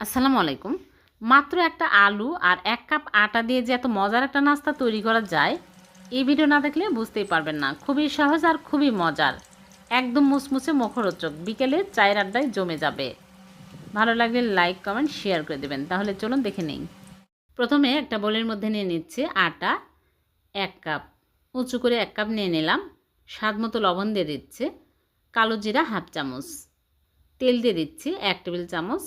আসসালামু আলাইকুম। মাত্র একটা আলু আর এক কাপ আটা দিয়ে যে এত মজার একটা নাস্তা তৈরি করা যায়, এই ভিডিও না দেখলে বুঝতেই পারবেন না। খুবই সহজ আর খুবই মজার। একদম মুসমুসে মুখরোচক। বিকেলে চায়ের আড্ডায় জমে যাবে। ভালো লাগলে লাইক, কমেন্ট, শেয়ার করে দেবেন। তাহলে চলুন দেখে নিই। প্রথমে একটা বোলের মধ্যে নিয়ে নিচ্ছে আটা। এক কাপ। উঁচু করে এক কাপ নিয়ে নিলাম। স্বাদ মতো লবণ দিয়ে দিচ্ছে। কালো জিরা হাফ চামচ। তেল দিয়ে দিচ্ছি এক টেবিল চামচ।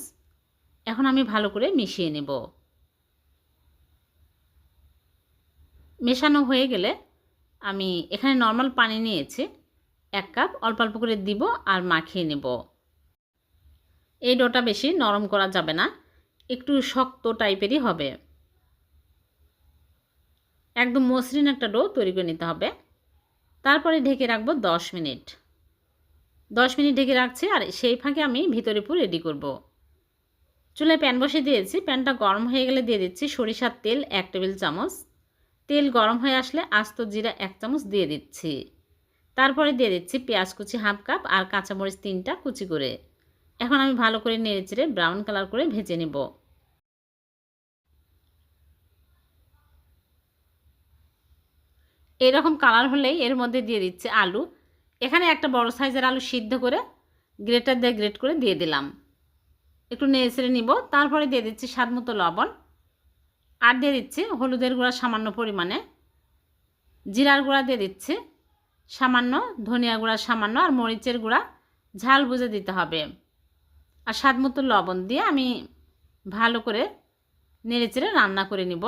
এখন আমি ভালো করে মিশিয়ে নেব। মেশানো হয়ে গেলে আমি এখানে নর্মাল পানি নিয়েছি। এক কাপ অল্প অল্প করে দিব আর মাখিয়ে নেব। এই ডোটা বেশি নরম করা যাবে না, একটু শক্ত টাইপেরই হবে। একদম মসৃণ একটা ডো তৈরি করে নিতে হবে। তারপরে ঢেকে রাখব দশ মিনিট। দশ মিনিট ঢেকে রাখছি আর সেই ফাঁকে আমি ভিতরে পুর রেডি করব। চুলায় প্যান বসে দিয়েছি। প্যানটা গরম হয়ে গেলে দিয়ে দিচ্ছি সরিষার তেল এক টেবিল চামচ। তেল গরম হয়ে আসলে আস্ত জিরা এক চামচ দিয়ে দিচ্ছি। তারপরে দিয়ে দিচ্ছি পেঁয়াজ কুচি হাফ কাপ আর কাঁচামরিচ তিনটা কুচি করে। এখন আমি ভালো করে নেড়ে চেড়ে ব্রাউন কালার করে ভেজে নেব। এরকম কালার হলেই এর মধ্যে দিয়ে দিচ্ছে আলু। এখানে একটা বড় সাইজের আলু সিদ্ধ করে গ্রেটার দিয়ে গ্রেট করে দিয়ে দিলাম। একটু নেড়ে নিব। তারপরে দিয়ে দিচ্ছি স্বাদ মতো লবণ। আর দিয়ে দিচ্ছি হলুদের গুঁড়া সামান্য পরিমাণে। জিরার গুঁড়া দিয়ে দিচ্ছি সামান্য, ধনিয়া গুঁড়া সামান্য আর মরিচের গুঁড়া। ঝাল বুঝে দিতে হবে। আর স্বাদ মতো লবণ দিয়ে আমি ভালো করে নেড়েচেড়ে রান্না করে নিব।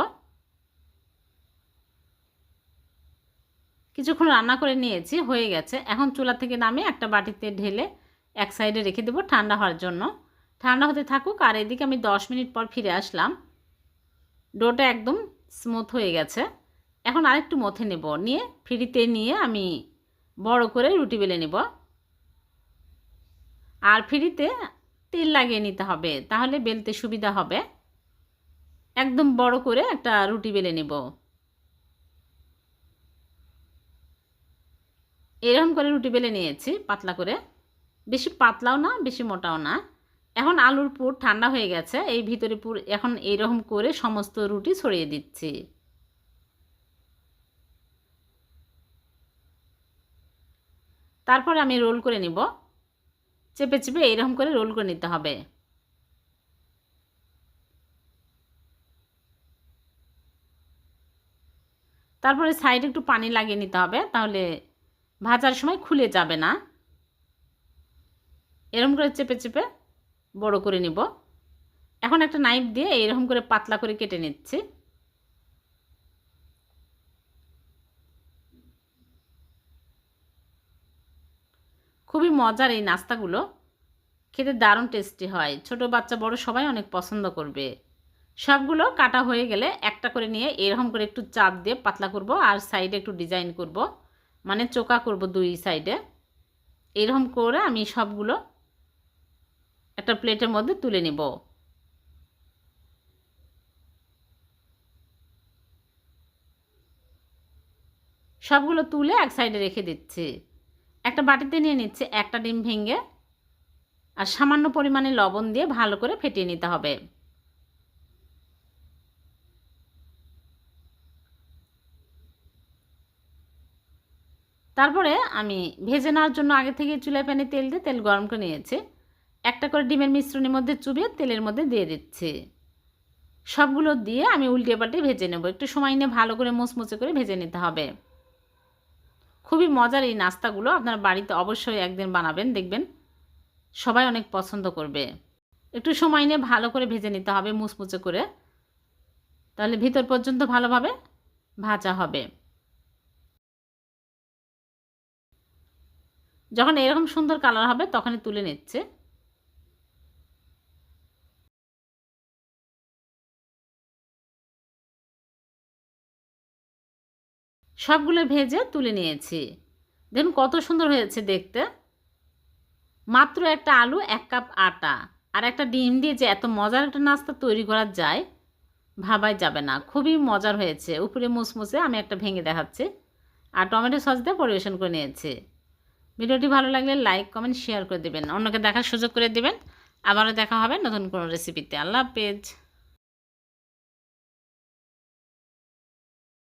কিছুক্ষণ রান্না করে নিয়েছি, হয়ে গেছে। এখন চুলা থেকে নামে একটা বাটিতে ঢেলে এক সাইডে রেখে দেবো ঠান্ডা হওয়ার জন্য। ঠান্ডা হতে থাকুক, আর এদিকে আমি দশ মিনিট পর ফিরে আসলাম। ডোটা একদম স্মুথ হয়ে গেছে। এখন আরেকটু মথে নেব, নিয়ে ফ্রিতে নিয়ে আমি বড় করে রুটি বেলে নেব। আর ফ্রিতে তেল লাগিয়ে নিতে হবে, তাহলে বেলতে সুবিধা হবে। একদম বড় করে একটা রুটি বেলে নেব। এরকম করে রুটি বেলে নিয়েছি, পাতলা করে। বেশি পাতলাও না, বেশি মোটাও না। এখন আলুর পুর ঠান্ডা হয়ে গেছে, এই ভিতরে পুর এখন এইরকম করে সমস্ত রুটি ছড়িয়ে দিচ্ছি। তারপর আমি রোল করে নিব। চেপে চেপে এইরকম করে রোল করে নিতে হবে। তারপরে সাইডে একটু পানি লাগিয়ে নিতে হবে, তাহলে ভাজার সময় খুলে যাবে না। এরকম করে চেপে চেপে বড় করে নিব। এখন একটা নাইফ দিয়ে এরকম করে পাতলা করে কেটে নিচ্ছি। খুবই মজার এই নাস্তাগুলো। খেতে দারুণ টেস্টি হয়। ছোট বাচ্চা, বড় সবাই অনেক পছন্দ করবে। সবগুলো কাটা হয়ে গেলে একটা করে নিয়ে এরকম করে একটু চাপ দিয়ে পাতলা করব আর সাইডে একটু ডিজাইন করব। মানে চোকা করব দুই সাইডে এরকম করে আমি সবগুলো একটা প্লেটের মধ্যে তুলে নিব। সবগুলো তুলে এক সাইডে রেখে দিচ্ছি। একটা বাটিতে নিয়ে নিচ্ছে একটা ডিম ভেঙে আর সামান্য পরিমাণে লবণ দিয়ে ভালো করে ফেটিয়ে নিতে হবে। তারপরে আমি ভেজে নেওয়ার জন্য আগে থেকে চুলায় প্যানে তেল দিয়ে তেল গরম করে নিয়েছি। একটা করে ডিমের মিশ্রণের মধ্যে চুবিয়ে তেলের মধ্যে দিয়ে দিচ্ছি। সবগুলো দিয়ে আমি উল্টে পাল্টে ভেজে নেব। একটু সময় নিয়ে ভালো করে মুচমুচে করে ভেজে নিতে হবে। খুবই মজার এই নাস্তাগুলো আপনার বাড়িতে অবশ্যই একদিন বানাবেন, দেখবেন সবাই অনেক পছন্দ করবে। একটু সময় নিয়ে ভালো করে ভেজে নিতে হবে মুচমুচে করে। তাহলে ভিতর পর্যন্ত ভালোভাবে ভাজা হবে। যখন এরকম সুন্দর কালার হবে, তখনই তুলে নিচ্ছে। সবগুলো ভেজে তুলে নিয়েছি। দেখুন কত সুন্দর হয়েছে দেখতে। মাত্র একটা আলু, এক কাপ আটা আর একটা ডিম দিয়ে যে এত মজার একটা নাস্তা তৈরি করা যায়, ভাবাই যাবে না। খুবই মজার হয়েছে। উপরে মুসমুসে আমি একটা ভেঙে দেখাচ্ছি আর টমেটো সস দিয়ে পরিবেশন করে নিয়েছি। ভিডিওটি ভালো লাগলে লাইক, কমেন্ট, শেয়ার করে দেবেন। অন্যকে দেখার সুযোগ করে দেবেন। আবারও দেখা হবে নতুন কোনো রেসিপিতে আল্লাহ হাফেজ।